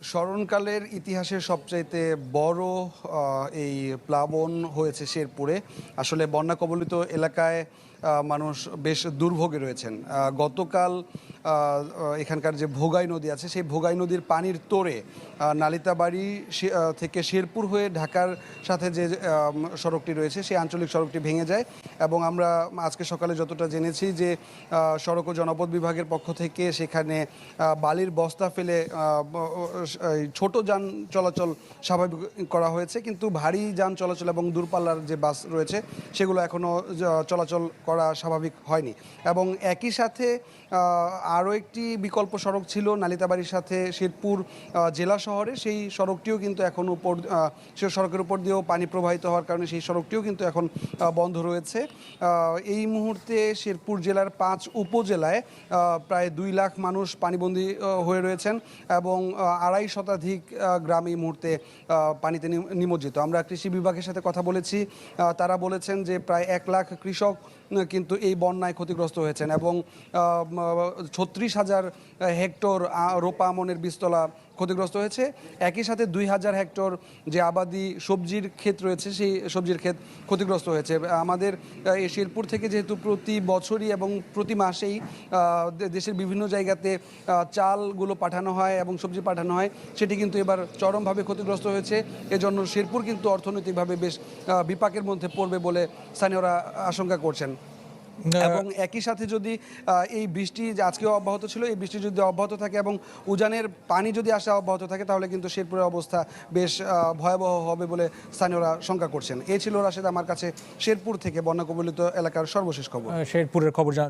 স্মরণকালের ইতিহাসের সবচাইতে বড় এই প্লাবন হয়েছে শেরপুরে। আসলে বন্যা কবলিত এলাকায় মানুষ বেশ দুর্ভোগে রয়েছেন। গতকাল এখানকার যে ভোগাই নদী আছে, সেই ভোগাই নদীর পানির তোরে নালিতাবাড়ি থেকে শেরপুর হয়ে ঢাকার সাথে যে সড়কটি রয়েছে, সেই আঞ্চলিক সড়কটি ভেঙে যায় এবং আমরা আজকে সকালে যতটা জেনেছি যে সড়ক ও জনপদ বিভাগের পক্ষ থেকে সেখানে বালির বস্তা ফেলে ছোট যান চলাচল স্বাভাবিক করা হয়েছে, কিন্তু ভারী যান চলাচল এবং দূরপাল্লার যে বাস রয়েছে, সেগুলো এখনও চলাচল করা স্বাভাবিক হয়নি এবং একই সাথে আরও একটি বিকল্প সড়ক ছিল নালিতাবাড়ির সাথে শেরপুর জেলা শহরে। সেই সড়কটিও কিন্তু এখন উপর সেই সড়কের উপর দিয়েও পানি প্রবাহিত হওয়ার কারণে সেই সড়কটিও কিন্তু এখন বন্ধ রয়েছে। এই মুহূর্তে শেরপুর জেলার পাঁচ উপজেলায় প্রায় দুই লাখ মানুষ পানিবন্দী হয়ে রয়েছেন এবং আড়াই শতাধিক গ্রাম এই মুহূর্তে পানিতে নিমজ্জিত। আমরা কৃষি বিভাগের সাথে কথা বলেছি তারা বলেছেন যে প্রায় এক লাখ কৃষক কিন্তু এই বন্যায় ক্ষতিগ্রস্ত হয়েছেন এবং ছত্রিশ হাজার হেক্টর রোপা আমনের বীজতলা ক্ষতিগ্রস্ত হয়েছে। একই সাথে দুই হাজার হেক্টর যে আবাদি সবজির ক্ষেত রয়েছে, সেই সবজির ক্ষেত ক্ষতিগ্রস্ত হয়েছে। আমাদের এই শেরপুর থেকে যেহেতু প্রতি বছরই এবং প্রতি মাসেই দেশের বিভিন্ন জায়গাতে চালগুলো পাঠানো হয় এবং সবজি পাঠানো হয়, সেটি কিন্তু এবার চরমভাবে ক্ষতিগ্রস্ত হয়েছে। এজন্য শেরপুর কিন্তু অর্থনৈতিকভাবে বেশ বিপাকের মধ্যে পড়বে বলে স্থানীয়রা আশঙ্কা করছেন। এবং একই সাথে যদি এই বৃষ্টি যে আজকেও অব্যাহত ছিল এই বৃষ্টি যদি অব্যাহত থাকে এবং উজানের পানি যদি আসা অব্যাহত থাকে তাহলে কিন্তু শেরপুরের অবস্থা বেশ আহ, ভয়াবহ হবে বলে স্থানীয়রা শঙ্কা করছেন। এ ছিল রাশেদ আমার কাছে শেরপুর থেকে বন্যা কবলিত এলাকার সর্বশেষ খবর। শেরপুরের খবর